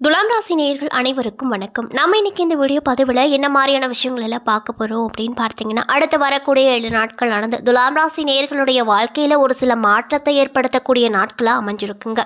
துலாம் ராசி நேயர்கள் அனைவருக்கும் வணக்கம். நம்ம இன்னைக்கு இந்த வீடியோ பதிவில் என்ன மாதிரியான விஷயங்கள் எல்லாம் பார்க்க போகிறோம் அப்படின்னு பார்த்தீங்கன்னா அடுத்து வரக்கூடிய ஏழு நாட்களானது துலாம் ராசி நேயர்களுடைய வாழ்க்கையில் ஒரு சில மாற்றத்தை ஏற்படுத்தக்கூடிய நாட்களாக அமைஞ்சிருக்குங்க.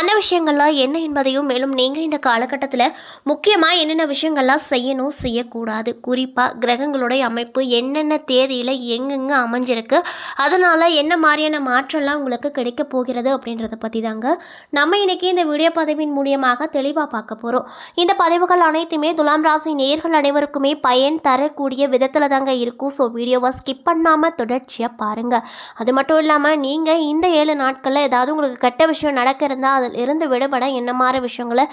அந்த விஷயங்கள்லாம் என்ன என்பதையும் மேலும் நீங்கள் இந்த காலகட்டத்தில் முக்கியமாக என்னென்ன விஷயங்கள்லாம் செய்யணும் செய்யக்கூடாது. குறிப்பாக கிரகங்களுடைய அமைப்பு என்னென்ன தேதியில் எங்கெங்கே அமைஞ்சிருக்கு அதனால் என்ன மாதிரியான மாற்றம்லாம் உங்களுக்கு கிடைக்க போகிறது அப்படின்றத பற்றி தாங்க நம்ம இன்னைக்கு இந்த வீடியோ பதிவின் மூலியமாக தெளிவாக பார்க்க போகிறோம் இந்த பதிவுகள் அனைத்துமே துலாம் ராசி நேர்கள் அனைவருக்குமே பயன் தரக்கூடிய விதத்தில் தாங்க இருக்கும். ஸோ வீடியோவை ஸ்கிப் பண்ணாமல் தொடர்ச்சியாக பாருங்கள் அது மட்டும் இல்லாமல் நீங்கள் இந்த ஏழு நாட்களில் ஏதாவது உங்களுக்கு கெட்ட விஷயம் நடக்க இருந்தால் அதில் இருந்து விடுபட என்ன மாதிரி விஷயங்களை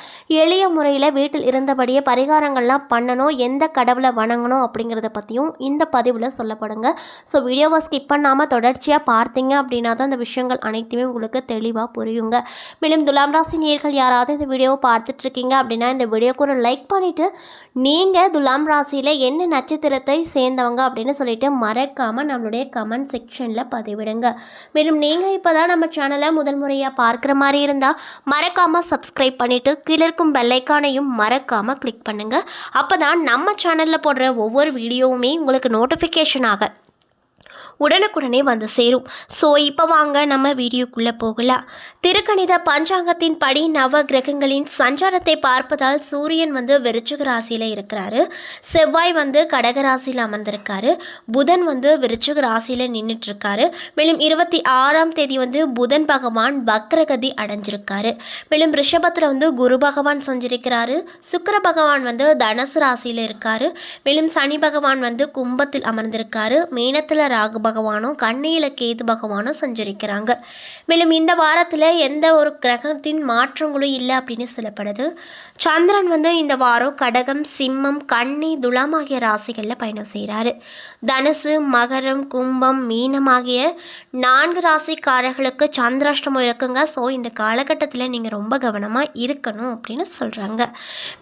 எளிய முறையில் வீட்டில் இருந்தபடியே பரிகாரங்கள்லாம் பண்ணணும் எந்த கடவுளை வணங்கணும் அப்படிங்கிறத பற்றியும் இந்த பதிவில் சொல்லப்படுங்க. ஸோ வீடியோவை ஸ்கிப் பண்ணாமல் தொடர்ச்சியாக பார்த்தீங்க அப்படின்னா தான் அந்த விஷயங்கள் அனைத்துமே உங்களுக்கு தெளிவாக புரியுங்க. மேலும் துலாம் ராசி நேர்கள் யாராவது இந்த வீடியோவை பார்த்துட்டு இருக்கீங்க அப்படின்னா இந்த வீடியோக்கு ஒரு லைக் பண்ணிவிட்டு நீங்கள் துலாம் ராசியில் என்ன நட்சத்திரத்தை சேர்ந்தவங்க அப்படின்னு சொல்லிட்டு மறக்காமல் நம்மளுடைய கமெண்ட் செக்ஷனில் பதிவிடுங்க. மேலும் நீங்கள் இப்போ தான் நம்ம சேனலை முதல் முறையாக பார்க்குற மாதிரி இருந்தால் மறக்காமல் சப்ஸ்கிரைப் பண்ணிவிட்டு கீழே இருக்கும் பெல்லைக்கானையும் மறக்காமல் கிளிக் பண்ணுங்கள் அப்போ தான் நம்ம சேனலில் போடுற ஒவ்வொரு வீடியோவுமே உங்களுக்கு நோட்டிஃபிகேஷன் ஆக உடனுக்குடனே வந்து சேரும். ஸோ இப்போ வாங்க நம்ம வீடியோக்குள்ளே போகலாம். திருக்கணித பஞ்சாங்கத்தின் படி நவ கிரகங்களின் சஞ்சாரத்தை பார்ப்பதால் சூரியன் வந்து விருச்சிக ராசியில் இருக்கிறாரு. செவ்வாய் வந்து கடக ராசியில் அமர்ந்திருக்காரு. புதன் வந்து விருச்சிக ராசியில் நின்றுட்டுருக்காரு மேலும் இருபத்தி ஆறாம் தேதி வந்து புதன் பகவான் பக்ரகதி அடைஞ்சிருக்காரு. மேலும் ரிஷபத்தில் வந்து குரு பகவான் சஞ்சரிக்கிறாரு. சுக்கர பகவான் வந்து தனுசு ராசியில் இருக்காரு. மேலும் சனி பகவான் வந்து கும்பத்தில் அமர்ந்திருக்காரு. மீனத்தில் ராகு பகவானும் கண்ணியில் கேது பகவானும் சஞ்சரிக்கிறாங்க. மேலும் இந்த வாரத்தில் எந்த ஒரு கிரகத்தின் மாற்றங்களும் இல்லை அப்படின்னு சொல்லப்படுது. சந்திரன் வந்து இந்த வாரம் கடகம் சிம்மம் கன்னி துலாம் ஆகிய ராசிகளில் பயணம் செய்கிறாரு தனுசு மகரம் கும்பம் மீனம் ஆகிய நான்கு ராசிக்காரர்களுக்கு சந்திராஷ்டமம் இருக்குங்க. ஸோ இந்த காலகட்டத்தில் நீங்கள் ரொம்ப கவனமாக இருக்கணும் அப்படின்னு சொல்கிறாங்க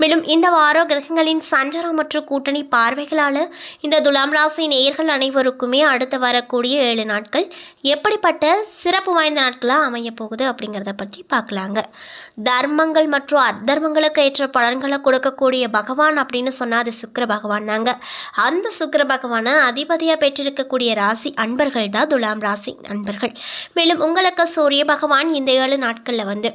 மேலும் இந்த வாரம் கிரகங்களின் சஞ்சாரம் மற்றும் கூட்டணி பார்வைகளால் இந்த துலாம் ராசி நேயர்கள் அனைவருக்குமே அடுத்த வாரம் வரக்கூடிய ஏழு நாட்கள் எப்படிப்பட்ட சிறப்பு வாய்ந்த நாட்களாக அமைய போகுது அப்படிங்கிறத பற்றி பார்க்கலாங்க. தர்மங்கள் மற்றும் அதர்மங்களுக்கு ஏற்ற பலன்களை கொடுக்கக்கூடிய பகவான் அப்படின்னு சொன்னால் அது சுக்கர பகவான் தாங்க. அந்த சுக்கிர பகவானை அதிபதியாக பெற்றிருக்கக்கூடிய ராசி அன்பர்கள் தான் துலாம் ராசி அன்பர்கள். மேலும் உங்களுக்கு சூரிய பகவான் இந்த ஏழு நாட்களில் வந்து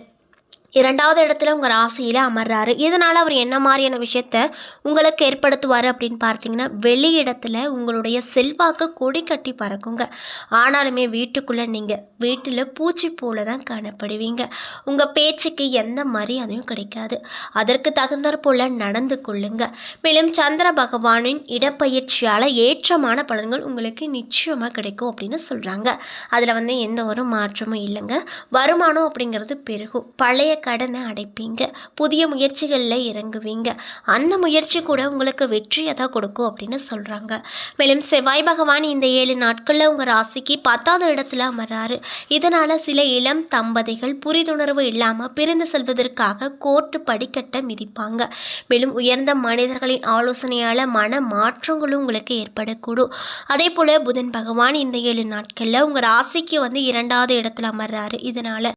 இரண்டாவது இடத்துல உங்கள் ராசியில் அமர்றாரு. இதனால் அவர் என்ன மாதிரியான விஷயத்த உங்களுக்கு ஏற்படுத்துவார் அப்படின்னு பார்த்தீங்கன்னா வெளியிடத்தில் உங்களுடைய செல்வாக்கு கொடி கட்டி பறக்குங்க. ஆனாலுமே வீட்டுக்குள்ளே நீங்கள் வீட்டில் பூச்சி போல தான் காணப்படுவீங்க. உங்கள் பேச்சுக்கு எந்த மரியாதையும் கிடைக்காது. அதற்கு தகுந்தாற் போல் நடந்து கொள்ளுங்க. மேலும் சந்திர பகவானின் இடப்பயிற்சியால் ஏற்றமான பலன்கள் உங்களுக்கு நிச்சயமாக கிடைக்கும் அப்படின்னு சொல்கிறாங்க அதில் வந்து எந்த ஒரு மாற்றமும் இல்லைங்க. வருமானம் அப்படிங்கிறது பெருகும். பழைய கடனை அடைப்பீங்க. புதிய முயற்சிகளில் இறங்குவீங்க. அந்த முயற்சி கூட உங்களுக்கு வெற்றியை தான் கொடுக்கும் அப்படின்னு சொல்கிறாங்க மேலும் செவ்வாய் பகவான் இந்த ஏழு நாட்களில் உங்கள் ராசிக்கு பத்தாவது இடத்துல அமர்றாரு. இதனால் சில இளம் தம்பதிகள் புரிதுணர்வு இல்லாமல் பிரிந்து செல்வதற்காக கோர்ட்டு படிக்கட்டை மிதிப்பாங்க. மேலும் உயர்ந்த மனிதர்களின் ஆலோசனையால் மன மாற்றங்களும் உங்களுக்கு ஏற்படக்கூடும். அதே போல் புதன் பகவான் இந்த ஏழு நாட்களில் உங்கள் ராசிக்கு வந்து இரண்டாவது இடத்துல அமர்றாரு. இதனால்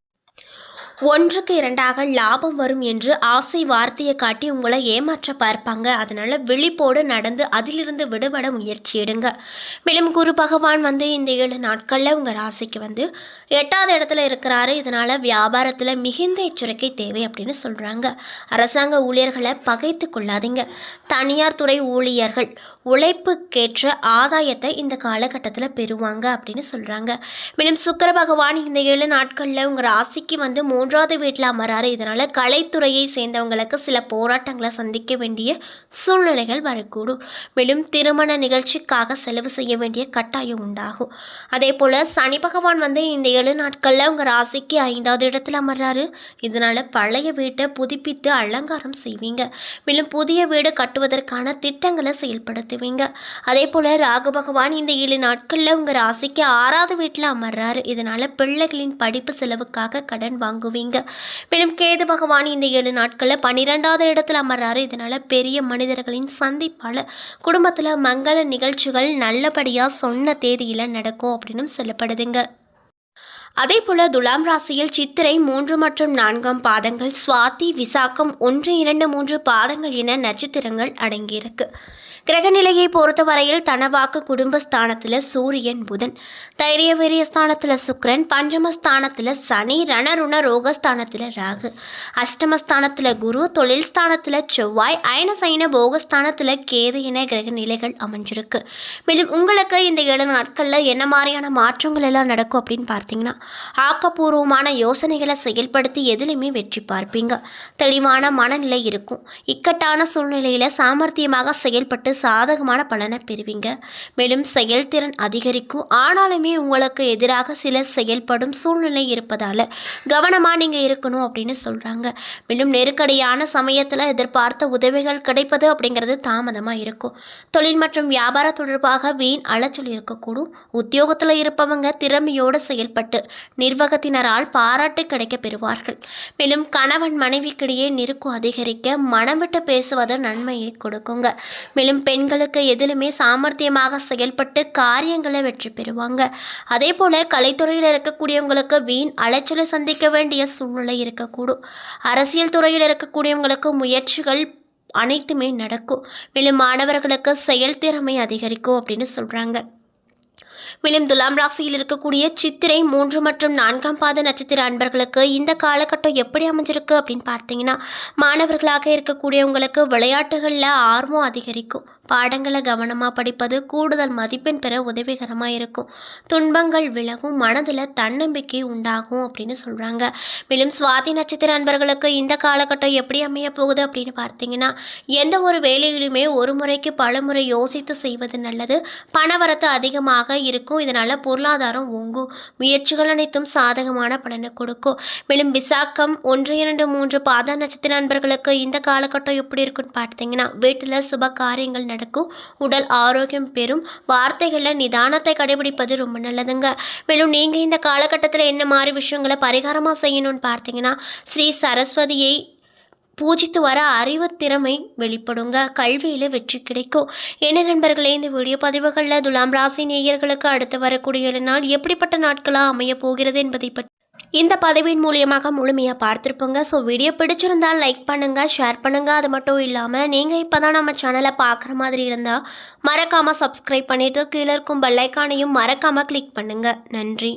ஒன்றுக்கு இரண்டாக லாபம் வரும் என்று ஆசை வார்த்தையை காட்டி உங்களை ஏமாற்ற பார்ப்பாங்க. அதனால விழிப்போடு நடந்து அதிலிருந்து விடுபட முயற்சி எடுங்க. மேலும் குரு பகவான் வந்து இந்த ஏழு நாட்களில் உங்கள் ராசிக்கு வந்து எட்டாவது இடத்துல இருக்கிறாரு. இதனால் வியாபாரத்தில் மிகுந்த எச்சரிக்கை தேவை அப்படின்னு சொல்கிறாங்க அரசாங்க ஊழியர்களை பகைத்து கொள்ளாதீங்க. தனியார் துறை ஊழியர்கள் உழைப்புக்கேற்ற ஆதாயத்தை இந்த காலகட்டத்தில் பெறுவாங்க அப்படின்னு சொல்கிறாங்க மேலும் சுக்கர பகவான் இந்த ஏழு நாட்களில் உங்கள் ராசிக்கு வந்து மூன்றாவது வீட்டில் அமராரு. இதனால் கலைத்துறையை சேர்ந்தவங்களுக்கு சில போராட்டங்களை சந்திக்க வேண்டிய சூழ்நிலைகள் வரக்கூடும். மேலும் திருமண நிகழ்ச்சிக்காக செலவு செய்ய வேண்டிய கட்டாயம் உண்டாகும். அதே போல் சனி பகவான் வந்து இந்த ஏழு நாட்களில் உங்கள் ராசிக்கு ஐந்தாவது இடத்துல அமர்றாரு. இதனால் பழைய வீட்டை புதுப்பித்து அலங்காரம் செய்வீங்க. மேலும் புதிய வீடு கட்டுவதற்கான திட்டங்களை செயல்படுத்துவீங்க. அதே போல் ராகு பகவான் இந்த ஏழு நாட்களில் உங்கள் ராசிக்கு ஆறாவது வீட்டில் அமர்றாரு. இதனால் பிள்ளைகளின் படிப்பு செலவுக்காக கடன் வாங்குவீங்க. மேலும் கேது பகவான் இந்த ஏழு நாட்களில் பன்னிரெண்டாவது இடத்துல அமர்றாரு. இதனால் பெரிய மனிதர்களின் சந்திப்பால் குடும்பத்தில் மங்கள நிகழ்ச்சிகள் நல்லபடியாக சொன்ன தேதியில் நடக்கும் அப்படின்னு சொல்லப்படுதுங்க. அதே போல துலாம் ராசியில் சித்திரை மூன்று மற்றும் நான்காம் பாதங்கள் சுவாதி விசாக்கம் ஒன்று இரண்டு மூன்று பாதங்கள் என நட்சத்திரங்கள் அடங்கியிருக்கு. கிரகநிலையை பொறுத்தவரையில் தனவாக்கு குடும்பஸ்தானத்தில் சூரியன் புதன் தைரிய வீரிய ஸ்தானத்தில் சுக்ரன் பஞ்சமஸ்தானத்தில் சனி ரணருண ரோகஸ்தானத்தில் ராகு அஷ்டமஸ்தானத்தில் குரு தொழில் ஸ்தானத்தில் செவ்வாய் அயன சைன போகஸ்தானத்தில் கேது என கிரக நிலைகள் அமைஞ்சிருக்கு. மேலும் உங்களுக்கு இந்த ஏழு நாட்களில் என்ன மாதிரியான மாற்றங்கள் எல்லாம் நடக்கும் அப்படின்னு பார்த்தீங்கன்னா ஆக்கப்பூர்வமான யோசனைகளை செயல்படுத்தி எதிலுமே வெற்றி பார்ப்பீங்க. தெளிவான மனநிலை இருக்கும். இக்கட்டான சூழ்நிலையில் சாமர்த்தியமாக செயல்பட்டு சாதகமான பலனை பெறுவீங்க. மேலும் செயல்திறன் அதிகரிக்கும். ஆனாலுமே உங்களுக்கு எதிராக சிலர் செயல்படும் சூழ்நிலை இருப்பதால் கவனமாக நீங்கள் இருக்கணும் அப்படின்னு சொல்கிறாங்க மேலும் நெருக்கடியான சமயத்தில் எதிர்பார்த்த உதவிகள் கிடைப்பது அப்படிங்கிறது தாமதமாக இருக்கும். தொழில் மற்றும் வியாபார தொடர்பாக வீண் அலைச்சல் இருக்கக்கூடும். உத்தியோகத்தில் இருப்பவங்க திறமையோடு செயல்பட்டு நிர்வாகத்தினரால் பாராட்டு கிடைக்க பெறுவார்கள். மேலும் கணவன் மனைவிக்கிடையே நெருக்கம் அதிகரிக்க மனம் விட்டு பேசுவது நன்மையை கொடுக்குங்க. மேலும் பெண்களுக்கு எதிலுமே சாமர்த்தியமாக செயல்பட்டு காரியங்களை வெற்றி பெறுவாங்க. அதே போல் கலைத்துறையில் இருக்கக்கூடியவங்களுக்கு வீண் அலைச்சலை சந்திக்க வேண்டிய சூழ்நிலை இருக்கக்கூடும். அரசியல் துறையில் இருக்கக்கூடியவங்களுக்கு முயற்சிகள் அனைத்துமே நடக்கும். மேலும் மாணவர்களுக்கு செயல்திறமை அதிகரிக்கும் அப்படின்னு சொல்கிறாங்க மேலும் துலாம் ராசியில் இருக்கக்கூடிய சித்திரை மூன்று மற்றும் நான்காம் பாத நட்சத்திர அன்பர்களுக்கு இந்த காலகட்டம் எப்படி அமைஞ்சிருக்கு அப்படின்னு பார்த்தீங்கன்னா மாணவர்களாக இருக்கக்கூடியவங்களுக்கு விளையாட்டுகளில் ஆர்வம் அதிகரிக்கும். பாடங்களை கவனமாக படிப்பது கூடுதல் மதிப்பெண் பெற உதவிகரமாக இருக்கும் துன்பங்கள் விலகும் மனதில் தன்னம்பிக்கை உண்டாகும் அப்படின்னு சொல்கிறாங்க மேலும் சுவாதி நட்சத்திர அன்பர்களுக்கு இந்த காலகட்டம் எப்படி அமைய போகுது அப்படின்னு பார்த்தீங்கன்னா எந்த ஒரு வேலையிலுமே ஒரு முறைக்கு பல முறை யோசித்து செய்வது நல்லது. பணவரத்து அதிகமாக இருக்கும். இதனால் பொருளாதாரம் ஓங்கும். முயற்சிகள் அனைத்தும் சாதகமான பலனை கொடுக்கும். மேலும் விசாக்கம் ஒன்று இரண்டு மூன்று பாத நட்சத்திர நண்பர்களுக்கு இந்த காலகட்டம் எப்படி இருக்குன்னு பார்த்தீங்கன்னா வீட்டில் சுப காரியங்கள் நடக்கும். உடல் ஆரோக்கியம் பெறும். வார்த்தைகளில் நிதானத்தை கடைபிடிப்பது ரொம்ப நல்லதுங்க. மேலும் நீங்கள் இந்த காலகட்டத்தில் என்ன மாதிரி விஷயங்களை பரிகாரமாக செய்யணும்னு பார்த்தீங்கன்னா ஸ்ரீ சரஸ்வதியை பூஜித்து வர அறிவு திறமை வெளிப்படுங்க. கல்வியில் வெற்றி கிடைக்கும். என்ன நண்பர்களே இந்த வீடியோ பதிவுகளில் துலாம் ராசி நேயர்களுக்கு அடுத்து வரக்கூடிய நாள் எப்படிப்பட்ட நாட்களாக அமைய போகிறது என்பதை பற்றி இந்த பதவியின் மூலியமாக முழுமையாக பார்த்துருப்போங்க. ஸோ வீடியோ பிடிச்சிருந்தால் லைக் பண்ணுங்கள் ஷேர் பண்ணுங்கள் அது மட்டும் இல்லாமல் நீங்கள் இப்போ தான் நம்ம சேனலை பார்க்குற மாதிரி இருந்தால் மறக்காமல் சப்ஸ்கிரைப் பண்ணிவிட்டு கீழே இருக்கும் பெல்லைக்கானையும் மறக்காமல் கிளிக் பண்ணுங்கள் நன்றி.